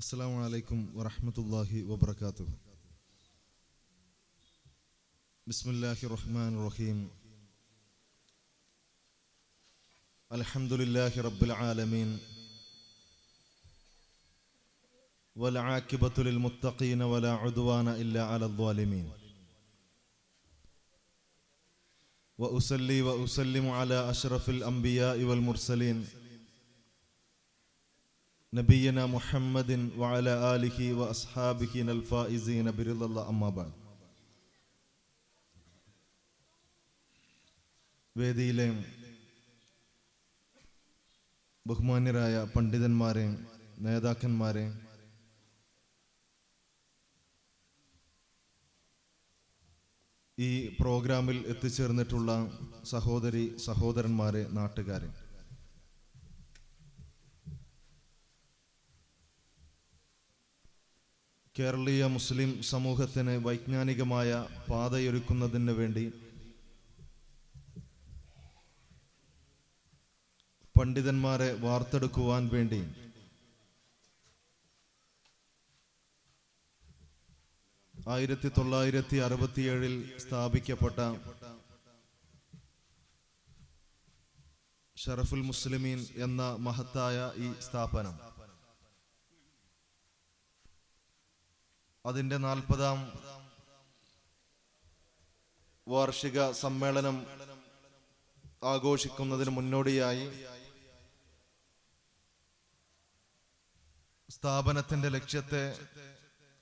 السلام عليكم ورحمة الله وبركاته. بسم الله الرحمن الرحيم. الحمد لله رب العالمين. والعاقبة للمتقين ولا عدوان إلا على الظالمين. وأصلي وأسلم على أشرف الأنبياء والمرسلين. നബിയന മുഹമ്മദിൻ വഅല ആലിഹി വ അസ്ഹാബിഹി നൽ ഫായിസീന ബിരുദല്ല വേദിയിലെ ബഹുമാന്യരായ പണ്ഡിതന്മാരെ നേതാക്കന്മാരെ ഈ പ്രോഗ്രാമിൽ എത്തിച്ചേർന്നിട്ടുള്ള സഹോദരി സഹോദരന്മാരെ നാട്ടുകാരെ കേരളീയ മുസ്ലിം സമൂഹത്തിന് വൈജ്ഞാനികമായ പാതയൊരുക്കുന്നതിന് വേണ്ടി പണ്ഡിതന്മാരെ വാർത്തെടുക്കുവാൻ വേണ്ടി ആയിരത്തി തൊള്ളായിരത്തി അറുപത്തിയേഴിൽ സ്ഥാപിക്കപ്പെട്ട ഷറഫുൽ മുസ്ലിമീൻ എന്ന മഹത്തായ ഈ സ്ഥാപനം. അതിന്റെ നാൽപ്പതാം വാർഷിക സമ്മേളനം ആഘോഷിക്കുന്നതിന് മുന്നോടിയായി സ്ഥാപനത്തിന്റെ ലക്ഷ്യത്തെ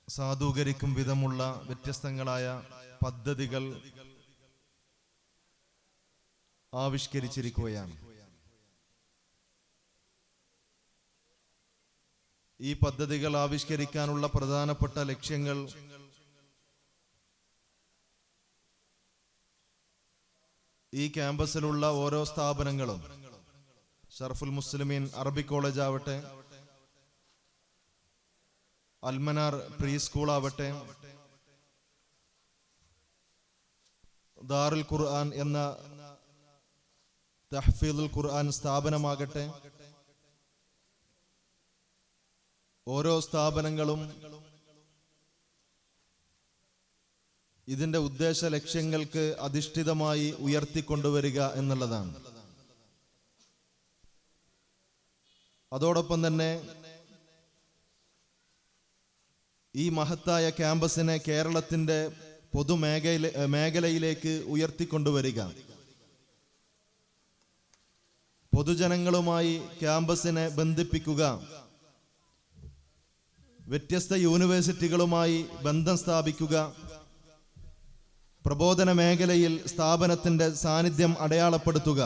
സാധൂകരിക്കും വിധമുള്ള വ്യത്യസ്തങ്ങളായ പദ്ധതികൾ ആവിഷ്കരിച്ചിരിക്കുകയാണ്. ഈ പദ്ധതികൾ ആവിഷ്കരിക്കാനുള്ള പ്രധാനപ്പെട്ട ലക്ഷ്യങ്ങൾ ഈ ക്യാമ്പസിലുള്ള ഓരോ സ്ഥാപനങ്ങളും ഷർഫുൽ മുസ്ലിമീൻ അറബി കോളേജ് ആവട്ടെ അൽമനാർ പ്രീ സ്കൂൾ ആവട്ടെ ദാറുൽ ഖുർആൻ എന്ന തഹ്ഫീദുൽ ഖുർആൻ സ്ഥാപനമാകട്ടെ ഓരോ സ്ഥാപനങ്ങളും ഇതിന്റെ ഉദ്ദേശ ലക്ഷ്യങ്ങൾക്ക് അധിഷ്ഠിതമായി ഉയർത്തിക്കൊണ്ടുവരിക എന്നുള്ളതാണ്. അതോടൊപ്പം തന്നെ ഈ മഹത്തായ ക്യാമ്പസിനെ കേരളത്തിന്റെ പൊതുമേഖല മേഖലയിലേക്ക് ഉയർത്തിക്കൊണ്ടുവരിക. പൊതുജനങ്ങളുമായി ക്യാമ്പസിനെ ബന്ധിപ്പിക്കുക. വ്യത്യസ്ത യൂണിവേഴ്സിറ്റികളുമായി ബന്ധം സ്ഥാപിക്കുക. പ്രബോധന മേഖലയിൽ സ്ഥാപനത്തിന്റെ സാന്നിധ്യം അടയാളപ്പെടുത്തുക.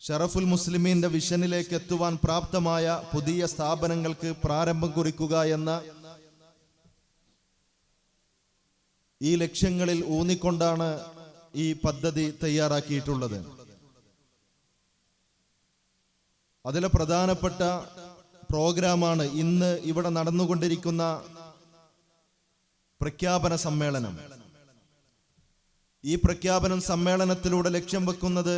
ഷറഫുൽ മുസ്ലിമീന്റെ വിഷനിലേക്ക് എത്തുവാൻ പ്രാപ്തമായ പുതിയ സ്ഥാപനങ്ങൾക്ക് പ്രാരംഭം കുറിക്കുക എന്ന ഈ ലക്ഷ്യങ്ങളിൽ ഊന്നിക്കൊണ്ടാണ് ഈ പദ്ധതി തയ്യാറാക്കിയിട്ടുള്ളത്. അതിലെ പ്രധാനപ്പെട്ട പ്രോഗ്രാമാണ് ഇന്ന് ഇവിടെ നടന്നുകൊണ്ടിരിക്കുന്ന പ്രഖ്യാപന സമ്മേളനം. ഈ പ്രഖ്യാപന സമ്മേളനത്തിലൂടെ ലക്ഷ്യം വെക്കുന്നത്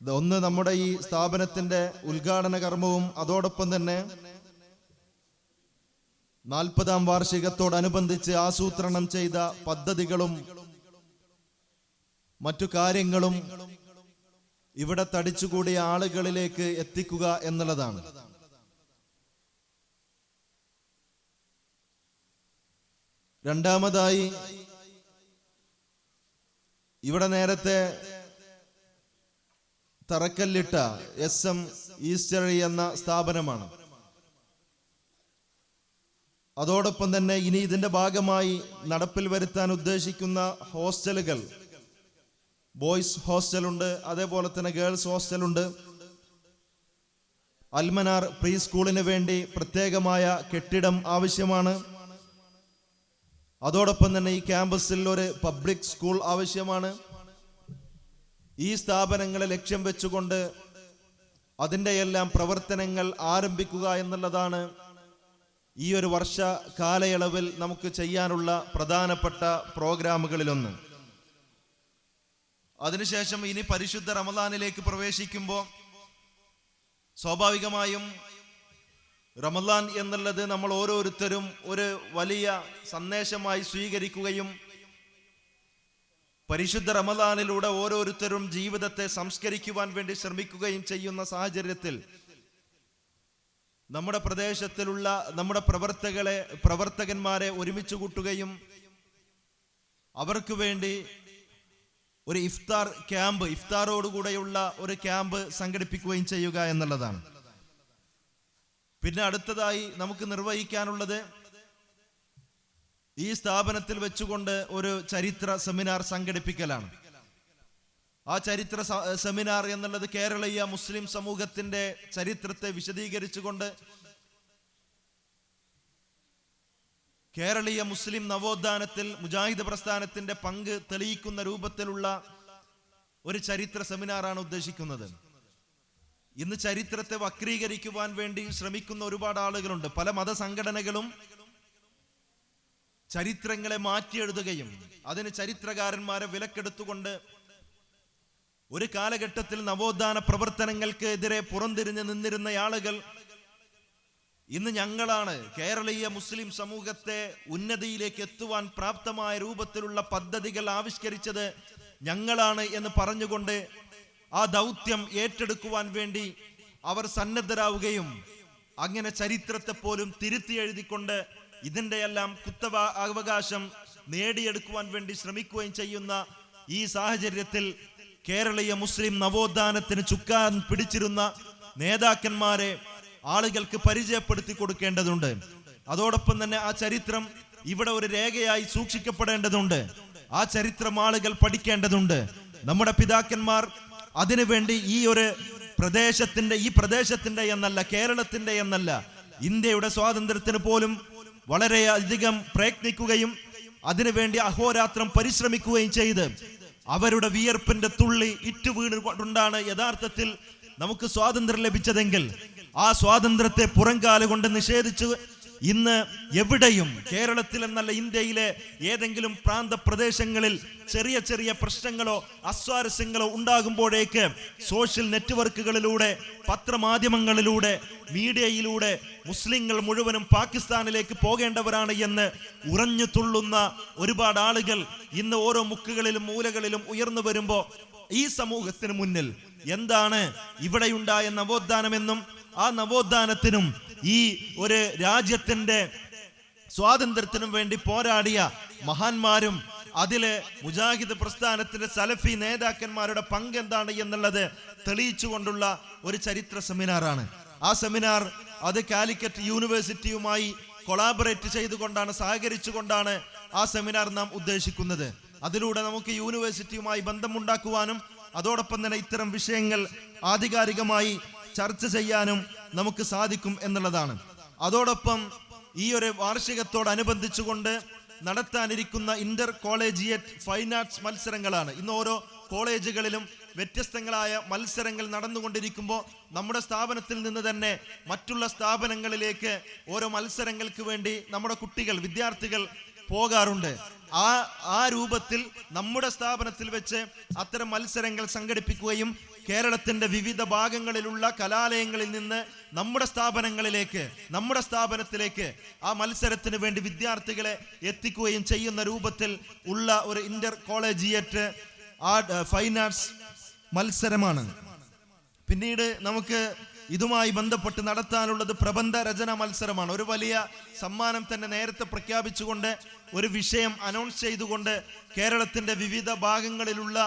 ഒന്ന് നമ്മുടെ ഈ സ്ഥാപനത്തിന്റെ ഉദ്ഘാടന കർമ്മവും അതോടൊപ്പം തന്നെ നാൽപ്പതാം വാർഷികത്തോടനുബന്ധിച്ച് ആസൂത്രണം ചെയ്ത പദ്ധതികളും മറ്റു കാര്യങ്ങളും ഇവിടെ തടിച്ചുകൂടിയ ആളുകളിലേക്ക് എത്തിക്കുക എന്നുള്ളതാണ്. രണ്ടാമതായി ഇവിടെ നേരത്തെ തറക്കല്ലിട്ട എസ് എം ഈസ്റ്ററി എന്ന സ്ഥാപനമാണ്. അതോടൊപ്പം തന്നെ ഇനി ഇതിന്റെ ഭാഗമായി നടപ്പിൽ വരുത്താൻ ഉദ്ദേശിക്കുന്ന ഹോസ്റ്റലുകൾ ബോയ്സ് ഹോസ്റ്റലുണ്ട് അതേപോലെ തന്നെ ഗേൾസ് ഹോസ്റ്റലുണ്ട്. അൽമനാർ പ്രീ സ്കൂളിന് വേണ്ടി പ്രത്യേകമായ കെട്ടിടം ആവശ്യമാണ്. അതോടൊപ്പം തന്നെ ഈ ക്യാമ്പസിൽ ഒരു പബ്ലിക് സ്കൂൾ ആവശ്യമാണ്. ഈ സ്ഥാപനങ്ങളെ ലക്ഷ്യം വെച്ചുകൊണ്ട് അതിന്റെ എല്ലാം പ്രവർത്തനങ്ങൾ ആരംഭിക്കുക എന്നുള്ളതാണ് ഈ ഒരു വർഷ കാലയളവിൽ നമുക്ക് ചെയ്യാനുള്ള പ്രധാനപ്പെട്ട പ്രോഗ്രാമുകളിലൊന്ന്. അതിനുശേഷം ഇനി പരിശുദ്ധ റമദാനിലേക്ക് പ്രവേശിക്കുമ്പോൾ സ്വാഭാവികമായും റമദാൻ എന്നുള്ളത് നമ്മൾ ഓരോരുത്തരും ഒരു വലിയ സന്ദേശമായി സ്വീകരിക്കുകയും പരിശുദ്ധ റമദാനിലൂടെ ഓരോരുത്തരും ജീവിതത്തെ സംസ്കരിക്കുവാൻ വേണ്ടി ശ്രമിക്കുകയും ചെയ്യുന്ന സാഹചര്യത്തിൽ നമ്മുടെ പ്രദേശത്തിലുള്ള നമ്മുടെ പ്രവർത്തകളെ പ്രവർത്തകന്മാരെ ഒരുമിച്ച് കൂട്ടുകയും അവർക്ക് വേണ്ടി ഒരു ഇഫ്താർ ക്യാമ്പ് ഇഫ്താറോടുകൂടെയുള്ള ഒരു ക്യാമ്പ് സംഘടിപ്പിക്കുകയും ചെയ്യുക എന്നുള്ളതാണ്. പിന്നെ അടുത്തതായി നമുക്ക് നിർവഹിക്കാനുള്ളത് ഈ സ്ഥാപനത്തിൽ വെച്ചുകൊണ്ട് ഒരു ചരിത്ര സെമിനാർ സംഘടിപ്പിക്കലാണ്. ആ ചരിത്ര സെമിനാർ എന്നുള്ളത് കേരളീയ മുസ്ലിം സമൂഹത്തിന്റെ ചരിത്രത്തെ വിശദീകരിച്ചുകൊണ്ട് കേരളീയ മുസ്ലിം നവോത്ഥാനത്തിൽ മുജാഹിദ് പ്രസ്ഥാനത്തിന്റെ പങ്ക് തെളിയിക്കുന്ന രൂപത്തിലുള്ള ഒരു ചരിത്ര സെമിനാറാണ് ഉദ്ദേശിക്കുന്നത്. ഇന്ന് ചരിത്രത്തെ വക്രീകരിക്കുവാൻ വേണ്ടി ശ്രമിക്കുന്ന ഒരുപാട് ആളുകളുണ്ട്. പല മതസംഘടനകളും ചരിത്രങ്ങളെ മാറ്റിയെഴുതുകയും അതിന് ചരിത്രകാരന്മാരെ വിലക്കെടുത്തുകൊണ്ട് ഒരു കാലഘട്ടത്തിൽ നവോത്ഥാന പ്രവർത്തനങ്ങൾക്ക് എതിരെ പുറംതിരിഞ്ഞ് നിന്നിരുന്ന ആളുകൾ ഇന്ന് ഞങ്ങളാണ് കേരളീയ മുസ്ലിം സമൂഹത്തെ ഉന്നതിയിലേക്ക് എത്തുവാൻ പ്രാപ്തമായ രൂപത്തിലുള്ള പദ്ധതികൾ ആവിഷ്കരിച്ചത് ഞങ്ങളാണ് എന്ന് പറഞ്ഞുകൊണ്ട് ആ ദൗത്യം ഏറ്റെടുക്കുവാൻ വേണ്ടി അവർ സന്നദ്ധരാവുകയും അങ്ങനെ ചരിത്രത്തെ പോലും തിരുത്തി എഴുതിക്കൊണ്ട് ഇതിന്റെ എല്ലാം കുത്തവ അവകാശം നേടിയെടുക്കുവാൻ വേണ്ടി ശ്രമിക്കുകയും ചെയ്യുന്ന ഈ സാഹചര്യത്തിൽ കേരളീയ മുസ്ലിം നവോത്ഥാനത്തിന് ചുക്കാൻ പിടിച്ചിരുന്ന നേതാക്കന്മാരെ ആളുകൾക്ക് പരിചയപ്പെടുത്തി കൊടുക്കേണ്ടതുണ്ട്. അതോടൊപ്പം തന്നെ ആ ചരിത്രം ഇവിടെ ഒരു രേഖയായി സൂക്ഷിക്കപ്പെടേണ്ടതുണ്ട്. ആ ചരിത്രം ആളുകൾ പഠിക്കേണ്ടതുണ്ട്. നമ്മുടെ പിതാക്കന്മാർ അതിനുവേണ്ടി ഈ ഒരു പ്രദേശത്തിന്റെ ഈ പ്രദേശത്തിന്റെ എന്നല്ല കേരളത്തിന്റെ എന്നല്ല ഇന്ത്യയുടെ സ്വാതന്ത്ര്യത്തിന് പോലും വളരെയധികം പ്രയത്നിക്കുകയും അതിനുവേണ്ടി അഹോരാത്രം പരിശ്രമിക്കുകയും ചെയ്ത് അവരുടെ വിയർപ്പിന്റെ തുള്ളി ഇറ്റു വീണുകൊണ്ടാണ് യഥാർത്ഥത്തിൽ നമുക്ക് സ്വാതന്ത്ര്യം ലഭിച്ചതെങ്കിൽ ആ സ്വാതന്ത്ര്യത്തെ പുറംകാല കൊണ്ട് നിഷേധിച്ച് ഇന്ന് എവിടെയും കേരളത്തിൽ എന്നല്ല ഇന്ത്യയിലെ ഏതെങ്കിലും പ്രാന്ത പ്രദേശങ്ങളിൽ ചെറിയ ചെറിയ പ്രശ്നങ്ങളോ അസ്വാരസ്യങ്ങളോ ഉണ്ടാകുമ്പോഴേക്ക് സോഷ്യൽ നെറ്റ്വർക്കുകളിലൂടെ പത്രമാധ്യമങ്ങളിലൂടെ മീഡിയയിലൂടെ മുസ്ലിങ്ങൾ മുഴുവനും പാകിസ്ഥാനിലേക്ക് പോകേണ്ടവരാണ് എന്ന് ഉറഞ്ഞു തുള്ളുന്ന ഒരുപാട് ആളുകൾ ഇന്ന് ഓരോ മുക്കുകളിലും മൂലകളിലും ഉയർന്നു വരുമ്പോൾ ഈ സമൂഹത്തിന് മുന്നിൽ എന്താണ് ഇവിടെയുണ്ടായ നവോത്ഥാനമെന്നും ആ നവോത്ഥാനത്തിനും ഈ ഒരു രാജ്യത്തിന്റെ സ്വാതന്ത്ര്യത്തിനും വേണ്ടി പോരാടിയ മഹാന്മാരും അതിലെ മുജാഹിദ് പ്രസ്ഥാനത്തിന്റെ സലഫി നേതാക്കന്മാരുടെ പങ്ക് എന്താണ് എന്നുള്ളത് തെളിയിച്ചുകൊണ്ടുള്ള ഒരു ചരിത്ര സെമിനാറാണ്. ആ സെമിനാർ അത് കാലിക്കറ്റ് യൂണിവേഴ്സിറ്റിയുമായി കൊളാബറേറ്റ് ചെയ്തുകൊണ്ടാണ് സഹകരിച്ചുകൊണ്ടാണ് ആ സെമിനാർ നാം ഉദ്ദേശിക്കുന്നത്. അതിലൂടെ നമുക്ക് യൂണിവേഴ്സിറ്റിയുമായി ബന്ധമുണ്ടാക്കുവാനും അതോടൊപ്പം തന്നെ ഇത്തരം വിഷയങ്ങൾ ആധികാരികമായി ചർച്ച ചെയ്യാനും നമുക്ക് സാധിക്കും എന്നുള്ളതാണ്. അതോടൊപ്പം ഈ ഒരു വാർഷികത്തോടനുബന്ധിച്ചുകൊണ്ട് നടത്താനിരിക്കുന്ന ഇന്റർ കോളേജിയറ്റ് ഫൈൻ ആർട്സ് മത്സരങ്ങളാണ്. ഇന്ന് ഓരോ കോളേജുകളിലും വ്യത്യസ്തങ്ങളായ മത്സരങ്ങൾ നടന്നുകൊണ്ടിരിക്കുമ്പോൾ നമ്മുടെ സ്ഥാപനത്തിൽ നിന്ന് തന്നെ മറ്റുള്ള സ്ഥാപനങ്ങളിലേക്ക് ഓരോ മത്സരങ്ങൾക്ക് വേണ്ടി നമ്മുടെ കുട്ടികൾ വിദ്യാർത്ഥികൾ പോകാറുണ്ട്. ആ ആ രൂപത്തിൽ നമ്മുടെ സ്ഥാപനത്തിൽ വെച്ച് അത്തരം മത്സരങ്ങൾ സംഘടിപ്പിക്കുകയും കേരളത്തിന്റെ വിവിധ ഭാഗങ്ങളിലുള്ള കലാലയങ്ങളിൽ നിന്ന് നമ്മുടെ സ്ഥാപനങ്ങളിലേക്ക് നമ്മുടെ സ്ഥാപനത്തിലേക്ക് ആ മത്സരത്തിന് വേണ്ടി വിദ്യാർത്ഥികളെ എത്തിക്കുകയും ചെയ്യുന്ന രൂപത്തിൽ ഉള്ള ഒരു inter collegiate art fine arts മത്സരമാണ്. പിന്നീട് നമുക്ക് ഇതുമായി ബന്ധപ്പെട്ട് നടത്താനുള്ളത് പ്രബന്ധ രചന മത്സരമാണ്. ഒരു വലിയ സമ്മാനം തന്നെ നേരത്തെ പ്രഖ്യാപിച്ചുകൊണ്ട് ഒരു വിഷയം അനൗൺസ് ചെയ്തുകൊണ്ട് കേരളത്തിന്റെ വിവിധ ഭാഗങ്ങളിലുള്ള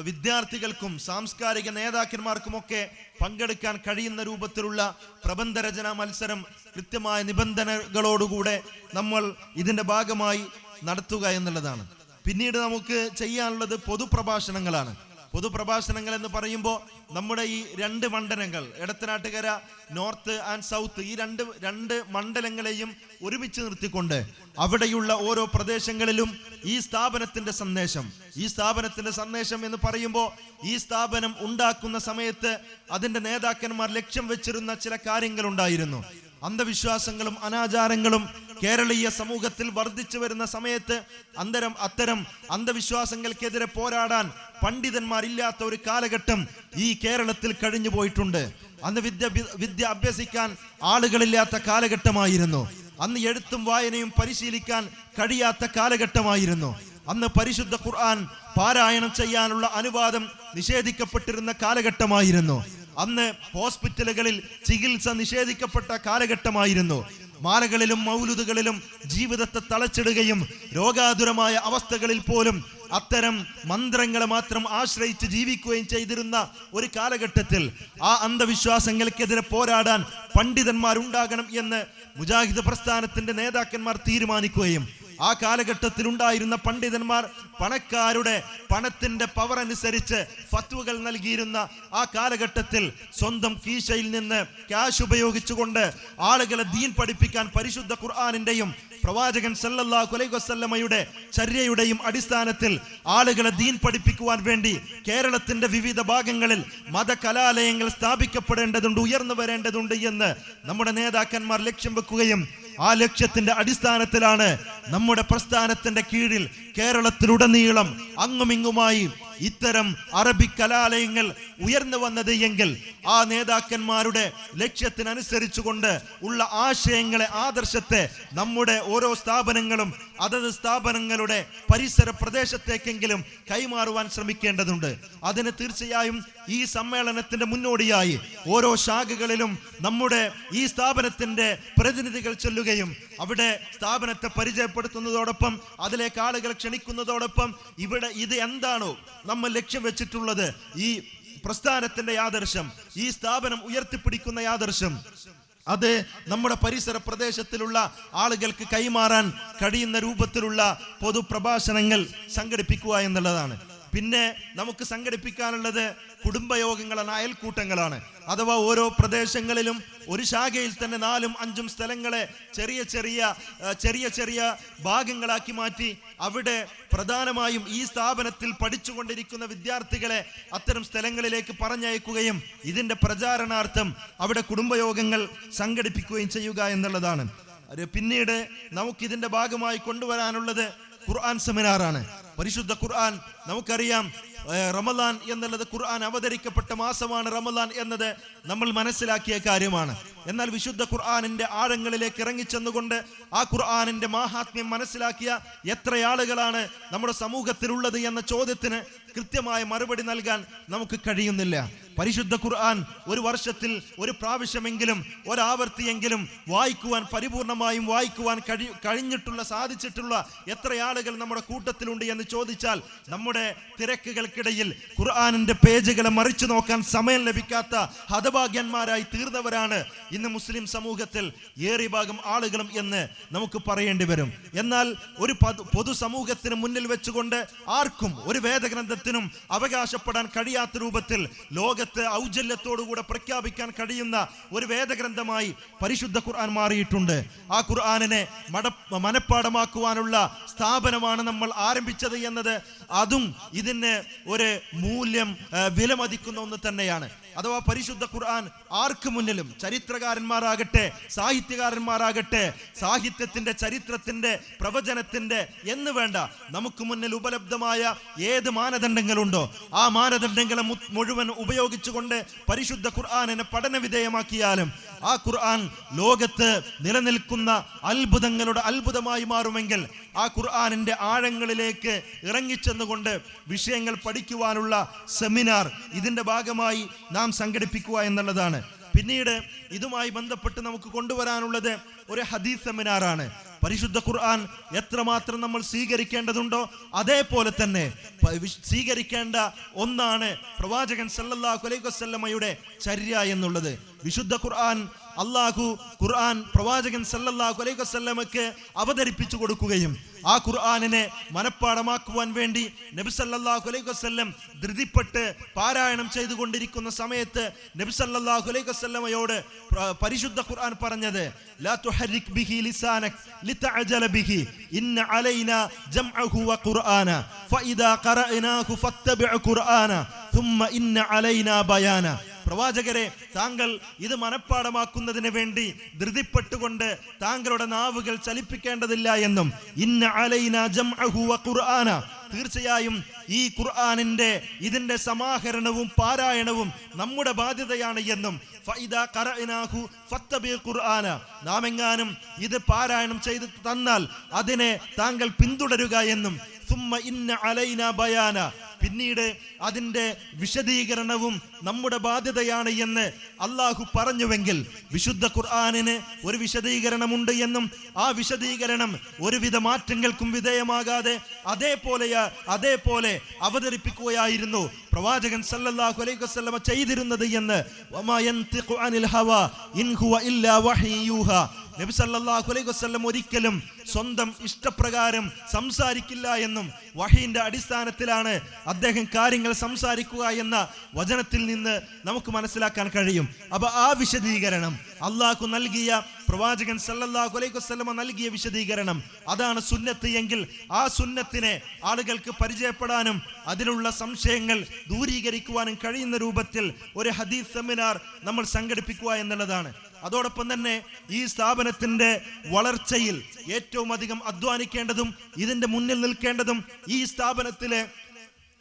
വിദ്യാർത്ഥികൾക്കും സാംസ്കാരിക നേതാക്കന്മാർക്കുമൊക്കെ പങ്കെടുക്കാൻ കഴിയുന്ന രൂപത്തിലുള്ള പ്രബന്ധ രചന മത്സരം കൃത്യമായ നിബന്ധനകളോടുകൂടെ നമ്മൾ ഇതിന്റെ ഭാഗമായി നടത്തുക എന്നുള്ളതാണ്. പിന്നീട് നമുക്ക് ചെയ്യാനുള്ളത് പൊതുപ്രഭാഷണങ്ങളാണ്. പൊതുപ്രഭാഷണങ്ങൾ എന്ന് പറയുമ്പോൾ നമ്മുടെ ഈ രണ്ട് മണ്ഡലങ്ങൾ എടത്തനാട്ടുകര നോർത്ത് ആൻഡ് സൗത്ത് ഈ രണ്ട് രണ്ട് മണ്ഡലങ്ങളെയും ഒരുമിച്ച് നിർത്തിക്കൊണ്ട് അവിടെയുള്ള ഓരോ പ്രദേശങ്ങളിലും ഈ സ്ഥാപനത്തിന്റെ സന്ദേശം. ഈ സ്ഥാപനത്തിന്റെ സന്ദേശം എന്ന് പറയുമ്പോൾ ഈ സ്ഥാപനം ഉണ്ടാക്കുന്ന സമയത്ത് അതിന്റെ നേതാക്കന്മാർ ലക്ഷ്യം വെച്ചിരുന്ന ചില കാര്യങ്ങൾ ഉണ്ടായിരുന്നു അന്ധവിശ്വാസങ്ങളും അനാചാരങ്ങളും കേരളീയ സമൂഹത്തിൽ വർദ്ധിച്ചു വരുന്ന സമയത്ത് അന്തരം അത്തരം അന്ധവിശ്വാസങ്ങൾക്കെതിരെ പോരാടാൻ പണ്ഡിതന്മാരില്ലാത്ത ഒരു കാലഘട്ടം ഈ കേരളത്തിൽ കഴിഞ്ഞു പോയിട്ടുണ്ട്. അന്ന് വിദ്യ വിദ്യ അഭ്യസിക്കാൻ ആളുകളില്ലാത്ത കാലഘട്ടമായിരുന്നു. അന്ന് എഴുത്തും വായനയും പരിശീലിക്കാൻ കഴിയാത്ത കാലഘട്ടമായിരുന്നു. അന്ന് പരിശുദ്ധ ഖുർആൻ പാരായണം ചെയ്യാനുള്ള അനുവാദം നിഷേധിക്കപ്പെട്ടിരുന്ന കാലഘട്ടമായിരുന്നു. അന്ന് ഹോസ്പിറ്റലുകളിൽ ചികിത്സ നിഷേധിക്കപ്പെട്ട കാലഘട്ടമായിരുന്നു. മാലകളിലും മൗലുദുകളിലും ജീവിതത്തെ തളച്ചിടുകയും രോഗാതുരമായ അവസ്ഥകളിൽ പോലും അത്തരം മന്ത്രങ്ങളെ മാത്രം ആശ്രയിച്ച് ജീവിക്കുകയും ചെയ്തിരുന്ന ഒരു കാലഘട്ടത്തിൽ ആ അന്ധവിശ്വാസങ്ങൾക്കെതിരെ പോരാടാൻ പണ്ഡിതന്മാരുണ്ടാകണം എന്ന് മുജാഹിദ് പ്രസ്ഥാനത്തിന്റെ നേതാക്കന്മാർ തീരുമാനിക്കുകയും ആ കാലഘട്ടത്തിൽ ഉണ്ടായിരുന്ന പണ്ഡിതന്മാർ പണക്കാരുടെ പണത്തിന്റെ പവർ അനുസരിച്ച് ഫത്വകൾ നൽകിയിരുന്ന ആ കാലഘട്ടത്തിൽ സ്വന്തം കീശയിൽ നിന്ന് ക്യാഷ് ഉപയോഗിച്ചുകൊണ്ട് ആളുകളെ ദീൻ പഠിപ്പിക്കാൻ പരിശുദ്ധ ഖുർആാനിന്റെയും പ്രവാചകൻ സല്ലല്ലാഹു അലൈഹി വസല്ലമയുടെ ചര്യയുടെയും അടിസ്ഥാനത്തിൽ ആളുകളെ ദീൻ പഠിപ്പിക്കുവാൻ വേണ്ടി കേരളത്തിന്റെ വിവിധ ഭാഗങ്ങളിൽ മതകലാലയങ്ങൾ സ്ഥാപിക്കപ്പെടേണ്ടതുണ്ട് ഉയർന്നു വരേണ്ടതുണ്ട് എന്ന് നമ്മുടെ നേതാക്കന്മാർ ലക്ഷ്യം വെക്കുകയും ആ ലക്ഷ്യത്തിന്റെ അടിസ്ഥാനത്തിലാണ് നമ്മുടെ പ്രസ്ഥാനത്തിന്റെ കീഴിൽ കേരളത്തിലുടനീളം അങ്ങുമിങ്ങുമായി ഇത്തരം അറബി കലാലയങ്ങൾ ഉയർന്നു വന്നത് എങ്കിൽ ആ നേതാക്കന്മാരുടെ ലക്ഷ്യത്തിനനുസരിച്ചു കൊണ്ട് ഉള്ള ആശയങ്ങളെ ആദർശത്തെ നമ്മുടെ ഓരോ സ്ഥാപനങ്ങളും അതത് സ്ഥാപനങ്ങളുടെ പരിസര പ്രദേശത്തേക്കെങ്കിലും കൈമാറുവാൻ ശ്രമിക്കേണ്ടതുണ്ട്. അതിന് തീർച്ചയായും ഈ സമ്മേളനത്തിന്റെ മുന്നോടിയായി ഓരോ ശാഖകളിലും നമ്മുടെ ഈ സ്ഥാപനത്തിന്റെ പ്രതിനിധികൾ ചെല്ലുകയും അവിടെ സ്ഥാപനത്തെ പരിചയപ്പെടുത്തുന്നതോടൊപ്പം അതിലേക്ക് ആളുകൾ ക്ഷണിക്കുന്നതോടൊപ്പം ഇവിടെ ഇത് എന്താണോ നമ്മൾ ലക്ഷ്യം വെച്ചിട്ടുള്ളത് ഈ പ്രസ്ഥാനത്തിന്റെ ആദർശം ഈ സ്ഥാപനം ഉയർത്തിപ്പിടിക്കുന്ന ആദർശം. അത് നമ്മുടെ പരിസര പ്രദേശത്തിലുള്ള ആളുകൾക്ക് കൈമാറാൻ കഴിയുന്ന രൂപത്തിലുള്ള പൊതുപ്രഭാഷണങ്ങൾ സംഘടിപ്പിക്കുക എന്നുള്ളതാണ്. പിന്നെ നമുക്ക് സംഘടിപ്പിക്കാനുള്ളത് കുടുംബയോഗങ്ങളാണ് അയൽക്കൂട്ടങ്ങളാണ്. അഥവാ ഓരോ പ്രദേശങ്ങളിലും ഒരു ശാഖയിൽ തന്നെ നാലും അഞ്ചും സ്ഥലങ്ങളെ ചെറിയ ചെറിയ ചെറിയ ചെറിയ ഭാഗങ്ങളാക്കി മാറ്റി അവിടെ പ്രധാനമായും ഈ സ്ഥാപനത്തിൽ പഠിച്ചുകൊണ്ടിരിക്കുന്ന വിദ്യാർത്ഥികളെ അത്തരം സ്ഥലങ്ങളിലേക്ക് പറഞ്ഞയക്കുകയും ഇതിന്റെ പ്രചാരണാർത്ഥം അവിടെ കുടുംബയോഗങ്ങൾ സംഘടിപ്പിക്കുകയും ചെയ്യുക എന്നുള്ളതാണ്. പിന്നീട് നമുക്കിതിന്റെ ഭാഗമായി കൊണ്ടുവരാനുള്ളത് ഖുർആൻ സെമിനാറാണ്. പരിശുദ്ധ ഖുർആൻ നമുക്കറിയാം റമദാൻ എന്നുള്ളത് ഖുർആൻ അവതരിക്കപ്പെട്ട മാസമാണ് റമദാൻ എന്നത് നമ്മൾ മനസ്സിലാക്കിയ കാര്യമാണ്. എന്നാൽ വിശുദ്ധ ഖുർആാനിന്റെ ആഴങ്ങളിലേക്ക് ഇറങ്ങിച്ചെന്നുകൊണ്ട് ആ ഖുർആാനിന്റെ മാഹാത്മ്യം മനസ്സിലാക്കിയ എത്ര ആളുകളാണ് നമ്മുടെ സമൂഹത്തിലുള്ളത് എന്ന ചോദ്യത്തിന് കൃത്യമായ മറുപടി നൽകാൻ നമുക്ക് കഴിയുന്നില്ല. പരിശുദ്ധ ഖുർആൻ ഒരു വർഷത്തിൽ ഒരു പ്രാവശ്യമെങ്കിലും ഒരാവർത്തിയെങ്കിലും വായിക്കുവാൻ പരിപൂർണമായും വായിക്കുവാൻ കഴി കഴിഞ്ഞിട്ടുള്ള സാധിച്ചിട്ടുള്ള എത്ര ആളുകൾ നമ്മുടെ കൂട്ടത്തിലുണ്ട് എന്ന് ചോദിച്ചാൽ നമ്മുടെ തിരക്കുകൾക്കിടയിൽ ഖുർആാനിന്റെ പേജുകളെ മറിച്ചു നോക്കാൻ സമയം ലഭിക്കാത്ത ഹതഭാഗ്യന്മാരായി തീർന്നവരാണ് ഇന്ന് മുസ്ലിം സമൂഹത്തിൽ ഏറെ ഭാഗം ആളുകളും എന്ന് നമുക്ക് പറയേണ്ടി വരും. എന്നാൽ ഒരു പൊതു പൊതുസമൂഹത്തിന് മുന്നിൽ വെച്ചുകൊണ്ട് ആർക്കും ഒരു വേദഗ്രന്ഥത്തിനും അവകാശപ്പെടാൻ കഴിയാത്ത രൂപത്തിൽ ലോകത്ത് ഔജല്യത്തോടുകൂടെ പ്രഖ്യാപിക്കാൻ കഴിയുന്ന ഒരു വേദഗ്രന്ഥമായി പരിശുദ്ധ ഖുർആൻ മാറിയിട്ടുണ്ട്. ആ ഖുർആാനിനെ മട മനഃപ്പാടമാക്കുവാനുള്ള സ്ഥാപനമാണ് നമ്മൾ ആരംഭിച്ചത് എന്നത് അതും ഇതിന് ഒരു മൂല്യം വിലമതിക്കുന്ന ഒന്ന് തന്നെയാണ്. അഥവാ പരിശുദ്ധ ഖുർആൻ ആർക്ക് മുന്നിലും? ചരിത്രകാരന്മാരാകട്ടെ സാഹിത്യകാരന്മാരാകട്ടെ സാഹിത്യത്തിന്റെ ചരിത്രത്തിന്റെ പ്രവചനത്തിന്റെ എന്ന് വേണ്ട നമുക്ക് മുന്നിൽ ഉപലബ്ധമായ ഏത് മാനദണ്ഡങ്ങളുണ്ടോ ആ മാനദണ്ഡങ്ങളെ മുഴുവൻ മുഴുവൻ ഉപയോഗിച്ചുകൊണ്ട് പരിശുദ്ധ ഖുർആനിനെ പഠന വിധേയമാക്കിയാലും ആ ഖുർആൻ ലോകത്ത് നിലനിൽക്കുന്ന അത്ഭുതങ്ങളുടെ അത്ഭുതമായി മാറുമെങ്കിൽ ആ ഖുർആനിന്റെ ആഴങ്ങളിലേക്ക് ഇറങ്ങിച്ചെന്നുകൊണ്ട് വിഷയങ്ങൾ പഠിക്കുവാനുള്ള സെമിനാർ ഇതിന്റെ ഭാഗമായി നാം സംഘടിപ്പിക്കുക എന്നുള്ളതാണ്. പിന്നീട് ഇതുമായി ബന്ധപ്പെട്ട് നമുക്ക് കൊണ്ടുവരാനുള്ളത് ഒരു ഹദീസ് സെമിനാറാണ്. പരിശുദ്ധ ഖുർആൻ എത്രമാത്രം നമ്മൾ സ്വീകരിക്കേണ്ടതുണ്ടോ അതേപോലെ തന്നെ സ്വീകരിക്കേണ്ട ഒന്നാണ് പ്രവാചകൻ സല്ലല്ലാഹു അലൈഹി വസല്ലമയുടെ ചര്യ എന്നുള്ളത്. വിശുദ്ധ ഖുർആൻ അള്ളാഹു ഖുർആൻ പ്രവാചകൻ സല്ലല്ലാഹു അലൈഹി വസല്ലമക്ക് അവതരിപ്പിച്ചു കൊടുക്കുകയും ആ ഖുർആാനിനെ മനഃപ്പാടമാക്കുവാൻ വേണ്ടി നബി സല്ലല്ലാഹു അലൈഹി വസല്ലം ധൃതിപ്പെട്ട് പാരായണം ചെയ്തുകൊണ്ടിരിക്കുന്ന സമയത്ത് നബി സല്ലല്ലാഹു അലൈഹി വസല്ലമയോട് പരിശുദ്ധ ഖുർആൻ പറഞ്ഞത് ഖുർആന ثم ഇന്ന അലൈനാ ബയാന. പ്രവാചകരെ താങ്കൾ ഇത് മനഃപ്പാടമാക്കുന്നതിന് വേണ്ടി ധൃതിപ്പെട്ടുകൊണ്ട് താങ്കളുടെ നാവുകൾ ചലിപ്പിക്കേണ്ടതില്ല എന്നും ഇന്ന അലൈന വ ഖുർആന. തീർച്ചയായും ഈ ഖുർആാനിന്റെ ഇതിന്റെ സമാഹരണവും പാരായണവും നമ്മുടെ ബാധ്യതയാണ് എന്നും ഖുർആന. നാം എങ്ങാനും ഇത് പാരായണം ചെയ്ത് തന്നാൽ അതിനെ താങ്കൾ പിന്തുടരുക എന്നും ഇന്ന അലൈന ബയാന. പിന്നീട് അതിന്റെ വിശദീകരണവും നമ്മുടെ ബാധ്യതയാണ് എന്ന് അള്ളാഹു പറഞ്ഞുവെങ്കിൽ വിശുദ്ധ ഖുർആാനിന് ഒരു വിശദീകരണമുണ്ട് എന്നും ആ വിശദീകരണം ഒരുവിധ മാറ്റങ്ങൾക്കും വിധേയമാകാതെ അതേപോലെ അതേപോലെ അവതരിപ്പിക്കുകയായിരുന്നു പ്രവാചകൻ സല്ലല്ലാഹു അലൈഹി വസല്ലമ ചെയ്തിരുന്നത് എന്ന്. വമാ യൻതിഖു അനിൽ ഹവാ ഇൻ ഹുവ ഇല്ലാ വഹ്യു യൂഹാ നബി സല്ലല്ലാഹു അലൈഹി വസല്ലം ഒരിക്കലും സ്വന്തം ഇഷ്ടപ്രകാരം സംസാരിക്കില്ല എന്നും വഹീന്റെ അടിസ്ഥാനത്തിലാണ് അദ്ദേഹം കാര്യങ്ങൾ സംസാരിക്കുക എന്ന വചനത്തിൽ നിന്ന് നമുക്ക് മനസ്സിലാക്കാൻ കഴിയും. അപ്പൊ ആ വിശദീകരണം അള്ളാഹു നൽകിയ പ്രവാചകൻ സല്ലല്ലാഹു അലൈഹി വസല്ലമ നൽകിയ വിശദീകരണം അതാണ് സുന്നത്ത് എങ്കിൽ ആ സുന്നത്തിനെ ആളുകൾക്ക് പരിചയപ്പെടാനും അതിലുള്ള സംശയങ്ങൾ ദൂരീകരിക്കുവാനും കഴിയുന്ന രൂപത്തിൽ ഒരു ഹദീസ് സെമിനാർ നമ്മൾ സംഘടിപ്പിക്കുക എന്നുള്ളതാണ്. അതോടൊപ്പം തന്നെ ഈ സ്ഥാപനത്തിന്റെ വളർച്ചയിൽ ഏറ്റവും അധികം അധ്വാനിക്കേണ്ടതും ഇതിന്റെ മുന്നിൽ നിൽക്കേണ്ടതും ഈ സ്ഥാപനത്തിലെ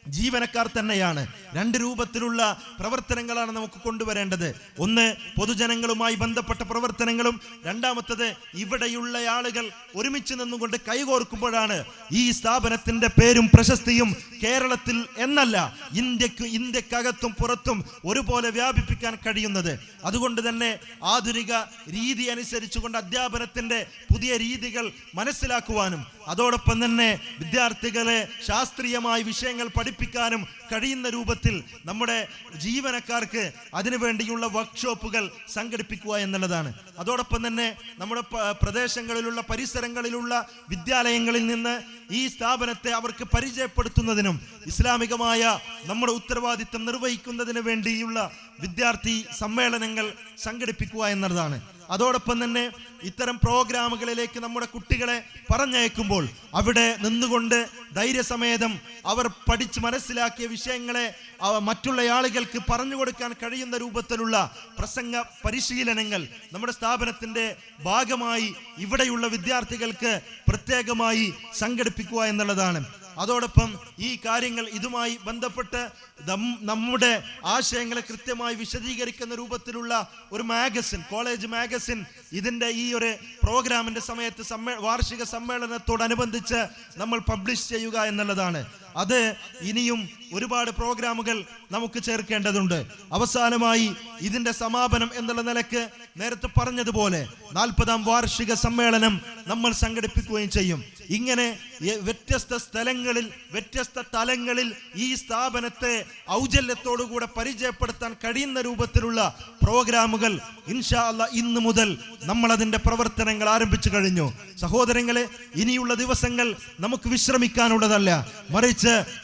ജീവനക്കാർ തന്നെയാണ്. രണ്ട് രൂപത്തിലുള്ള പ്രവർത്തനങ്ങളാണ് നമുക്ക് കൊണ്ടുവരേണ്ടത്. ഒന്ന് പൊതുജനങ്ങളുമായി ബന്ധപ്പെട്ട പ്രവർത്തനങ്ങളും. രണ്ടാമത്തത് ഇവിടെയുള്ള ആളുകൾ ഒരുമിച്ച് നിന്നുകൊണ്ട് കൈകോർക്കുമ്പോഴാണ് ഈ സ്ഥാപനത്തിന്റെ പേരും പ്രശസ്തിയും കേരളത്തിൽ എന്നല്ല ഇന്ത്യയ്ക്ക് ഇന്ത്യക്കകത്തും പുറത്തും ഒരുപോലെ വ്യാപിപ്പിക്കാൻ കഴിയുന്നത്. അതുകൊണ്ട് തന്നെ ആധുനിക രീതി അനുസരിച്ചുകൊണ്ട് അധ്യാപനത്തിന്റെ പുതിയ രീതികൾ മനസ്സിലാക്കുവാനും അതോടൊപ്പം തന്നെ വിദ്യാർത്ഥികളെ ശാസ്ത്രീയമായി വിഷയങ്ങൾ പഠിപ്പിക്കാനും കഴിയുന്ന രൂപത്തിൽ നമ്മുടെ ജീവനക്കാർക്ക് അതിനു വേണ്ടിയുള്ള വർക്ക്ഷോപ്പുകൾ സംഘടിപ്പിക്കുക എന്നുള്ളതാണ്. അതോടൊപ്പം തന്നെ നമ്മുടെ പ്രദേശങ്ങളിലുള്ള പരിസരങ്ങളിലുള്ള വിദ്യാലയങ്ങളിൽ നിന്ന് ഈ സ്ഥാപനത്തെ അവർക്ക് പരിചയപ്പെടുത്തുന്നതിനും ഇസ്ലാമികമായ നമ്മുടെ ഉത്തരവാദിത്തം നിർവഹിക്കുന്നതിന് വേണ്ടിയുള്ള വിദ്യാർത്ഥി സമ്മേളനങ്ങൾ സംഘടിപ്പിക്കുക എന്നതാണ് അതോടൊപ്പം തന്നെ ഇത്തരം പ്രോഗ്രാമുകളിലേക്ക് നമ്മുടെ കുട്ടികളെ പറഞ്ഞയക്കുമ്പോൾ അവിടെ നിന്നുകൊണ്ട് ധൈര്യസമേതം അവർ പഠിച്ച് മനസ്സിലാക്കിയ വിഷയങ്ങളെ മറ്റുള്ള ആളുകൾക്ക് പറഞ്ഞു കൊടുക്കാൻ കഴിയുന്ന രൂപത്തിലുള്ള പ്രസംഗ പരിശീലനങ്ങൾ നമ്മുടെ സ്ഥാപനത്തിന്റെ ഭാഗമായി ഇവിടെയുള്ള വിദ്യാർത്ഥികൾക്ക് പ്രത്യേകമായി സംഘടിപ്പിക്കുക എന്നുള്ളതാണ്. അതോടൊപ്പം ഈ കാര്യങ്ങൾ ഇതുമായി ബന്ധപ്പെട്ട് നമ്മുടെ ആശയങ്ങളെ കൃത്യമായി വിശദീകരിക്കുന്ന രൂപത്തിലുള്ള ഒരു മാഗസിൻ കോളേജ് മാഗസിൻ ഇതിന്റെ ഈ ഒരു പ്രോഗ്രാമിന്റെ സമയത്ത് സമ്മേ വാർഷിക സമ്മേളനത്തോടനുബന്ധിച്ച് നമ്മൾ പബ്ലിഷ് ചെയ്യുക എന്നുള്ളതാണ്. അത് ഇനിയും ഒരുപാട് പ്രോഗ്രാമുകൾ നമുക്ക് ചേർക്കേണ്ടതുണ്ട്. അവസാനമായി ഇതിന്റെ സമാപനം എന്നുള്ള നിലയ്ക്ക് നേരത്തെ പറഞ്ഞതുപോലെ നാൽപ്പതാം വാർഷിക സമ്മേളനം നമ്മൾ സംഘടിപ്പിക്കുകയും ചെയ്യും. ഇങ്ങനെ വ്യത്യസ്ത സ്ഥലങ്ങളിൽ വ്യത്യസ്ത തലങ്ങളിൽ ഈ സ്ഥാപനത്തെ ഔജല്യത്തോടുകൂടെ പരിചയപ്പെടുത്താൻ കഴിയുന്ന രൂപത്തിലുള്ള പ്രോഗ്രാമുകൾ ഇൻഷാ അല്ല ഇന്ന് മുതൽ നമ്മൾ അതിന്റെ പ്രവർത്തനങ്ങൾ ആരംഭിച്ചു കഴിഞ്ഞു. സഹോദരങ്ങളെ ഇനിയുള്ള ദിവസങ്ങൾ നമുക്ക് വിശ്രമിക്കാനുള്ളതല്ല മറിച്ച്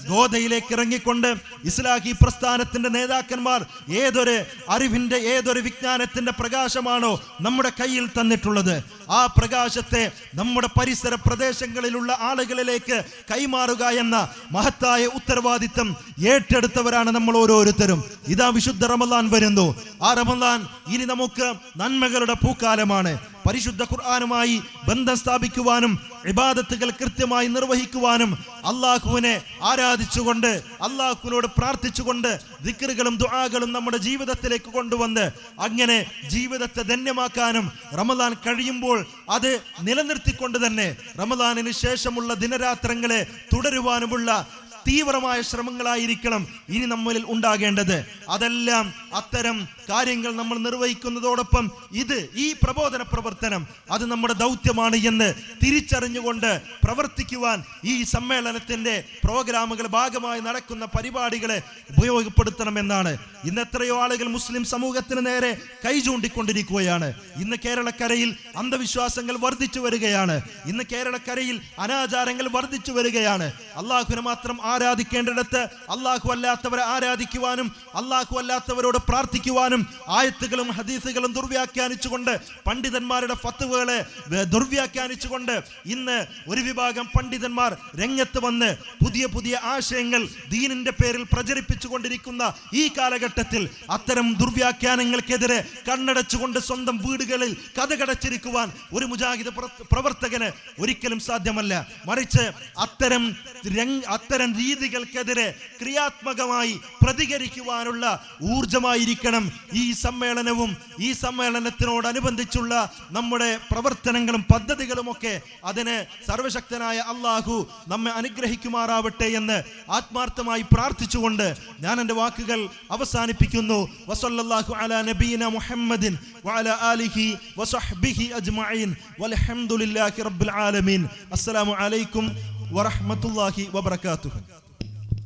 ഗോതയിലേക്ക് ഇറങ്ങിക്കൊണ്ട് ഇസ്ലാഹി പ്രസ്ഥാനത്തിന്റെ നേതാക്കന്മാർ ഏതൊരു അറിവിന്റെ ഏതൊരു വിജ്ഞാനത്തിന്റെ പ്രകാശമാണോ നമ്മുടെ കയ്യിൽ തന്നിട്ടുള്ളത്. ആ പ്രകാശത്തെ നമ്മുടെ പരിസര പ്രദേശങ്ങളിലുള്ള ആളുകളിലേക്ക് കൈമാറുക എന്ന മഹത്തായ ഉത്തരവാദിത്തം ഏറ്റെടുത്തവരാണ് നമ്മൾ ഓരോരുത്തരും. ഇതാ വിശുദ്ധ റമദാൻ വരുന്നു. ആ റമദാൻ ഇനി നമുക്ക് നന്മകളുടെ പൂക്കാലമാണ്. പരിശുദ്ധ ഖുർആാനുമായി ബന്ധം സ്ഥാപിക്കുവാനും ഇബാദത്തുകൾ കൃത്യമായി നിർവഹിക്കുവാനും അള്ളാഹുവിനെ ആരാധിച്ചുകൊണ്ട് അള്ളാഹുവിനോട് പ്രാർത്ഥിച്ചുകൊണ്ട് ദിക്കറുകളും ദുആകളും നമ്മുടെ ജീവിതത്തിലേക്ക് കൊണ്ടുവന്ന് അങ്ങനെ ജീവിതത്തെ ധന്യമാക്കാനും റമദാൻ കഴിയുമ്പോൾ അത് നിലനിർത്തിക്കൊണ്ട് തന്നെ റമദാനിന് ശേഷമുള്ള ദിനരാത്രങ്ങളെ തുടരുവാനുമുള്ള തീവ്രമായ ശ്രമങ്ങളായിരിക്കണം ഇനി നമ്മളിൽ ഉണ്ടാകേണ്ടത്. അതെല്ലാം അത്തരം കാര്യങ്ങൾ നമ്മൾ നിർവഹിക്കുന്നതോടൊപ്പം ഇത് ഈ പ്രബോധന പ്രവർത്തനം അത് നമ്മുടെ ദൗത്യമാണ് എന്ന് തിരിച്ചറിഞ്ഞുകൊണ്ട് പ്രവർത്തിക്കുവാൻ ഈ സമ്മേളനത്തിന്റെ പ്രോഗ്രാമുകൾ ഭാഗമായി നടക്കുന്ന പരിപാടികളെ ഉപയോഗപ്പെടുത്തണമെന്നാണ്. ഇന്ന് എത്രയോ ആളുകൾ മുസ്ലിം സമൂഹത്തിന് നേരെ കൈ ചൂണ്ടിക്കൊണ്ടിരിക്കുകയാണ്. ഇന്ന് കേരളക്കരയിൽ അന്ധവിശ്വാസങ്ങൾ വർദ്ധിച്ചു വരികയാണ്. ഇന്ന് കേരളക്കരയിൽ അനാചാരങ്ങൾ വർദ്ധിച്ചു വരികയാണ്. അള്ളാഹുവിനെ മാത്രം ആരാധിക്കേണ്ടിടത്ത് അള്ളാഹു അല്ലാത്തവരെ ആരാധിക്കുവാനും അള്ളാഹു അല്ലാത്തവരോട് പ്രാർത്ഥിക്കുവാനും പറയുവാനും ആയത്തുകളും ഹദീസുകളും ദുർവ്യാഖ്യാനിച്ചുകൊണ്ട് പണ്ഡിതന്മാരുടെ ഫത്തുവകളെ ദുർവ്യാഖ്യാനിച്ചുകൊണ്ട് ഇന്ന് ഒരു വിഭാഗം പണ്ഡിതന്മാർ രംഗത്ത് വന്ന് പുതിയ പുതിയ ആശയങ്ങൾ ദീനിന്റെ പേരിൽ പ്രചരിപ്പിച്ചുകൊണ്ടിരിക്കുന്ന ഈ കാലഘട്ടത്തിൽ അത്തരം ദുർവ്യാഖ്യാനങ്ങൾക്കെതിരെ കണ്ണടച്ചുകൊണ്ട് സ്വന്തം വീടുകളിൽ കഥകടച്ചിരിക്കുവാൻ ഒരു മുജാഹിദ് പ്ര- പ്രവർത്തകന് ഒരിക്കലും സാധ്യമല്ല. മറിച്ച് അത്തരം അത്തരം രീതികൾക്കെതിരെ ക്രിയാത്മകമായി പ്രതികരിക്കുവാനുള്ള ഊർജമായിരിക്കണം ഈ സമ്മേളനവും ഈ സമ്മേളനത്തിനോടനുബന്ധിച്ചുള്ള നമ്മുടെ പ്രവർത്തനങ്ങളും പദ്ധതികളുമൊക്കെ അതിന് സർവശക്തനായ അള്ളാഹു നമ്മെ അനുഗ്രഹിക്കുമാറാവട്ടെ എന്ന് ആത്മാർത്ഥമായി പ്രാർത്ഥിച്ചുകൊണ്ട് ഞാൻ എന്റെ വാക്കുകൾ അവസാനിപ്പിക്കുന്നു. വസല്ലല്ലാഹു അല നബീന മുഹമ്മദിൻ ആലിഹി വസഹ്ബിഹി അജ്മഈൻ. വൽഹംദുലില്ലാഹി റബ്ബിൽ ആലമീൻ. അസ്സലാമു അലൈക്കും വറഹ്മത്തുള്ളാഹി വബറകാതുഹു.